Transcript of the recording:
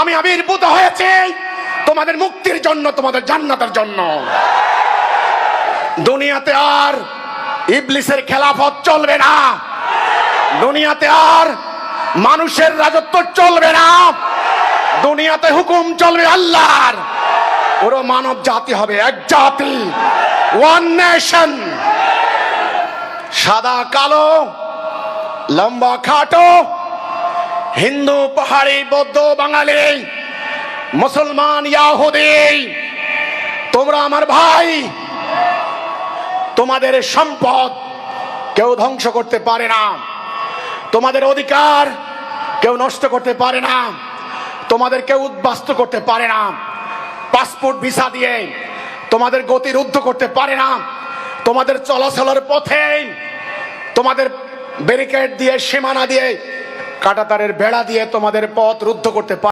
আমি আবির্ভূত হয়েছি। তোমাদের মুক্তির জন্য, তোমাদের জান্নাতের জন্য। দুনিয়াতে আর ইবলিসের খেলাফত চলবে না। দুনিয়াতে আর মানুষের রাজত্ব চলবে না। দুনিয়াতে হুকুম চলবে আল্লাহর। পুরো মানব জাতি হবে এক জাতি। ওয়ান নেশন সাদা, কালো, লম্বা, খাটো। হিন্দু পাহাড়ি, বৌদ্ধ বাঙালি, মুসলমান, ইয়াহুদি, তোমরা আমার ভাই। তোমাদের সম্পদ কেউ ধ্বংস করতে পারে না। তোমাদের অধিকার কেউ নষ্ট করতে পারে না। তোমাদের কেউ উদ্বাস্ত করতে পারে না। পাসপোর্ট ভিসা দিয়ে তোমাদের গতি রুদ্ধ করতে পারে না। তোমাদের চলাচলের পথে তোমাদের ব্যারিকেড দিয়ে, সীমানা দিয়ে কাটাতারের বেড়া দিয়ে তোমাদের পথ রুদ্ধ করতে পারে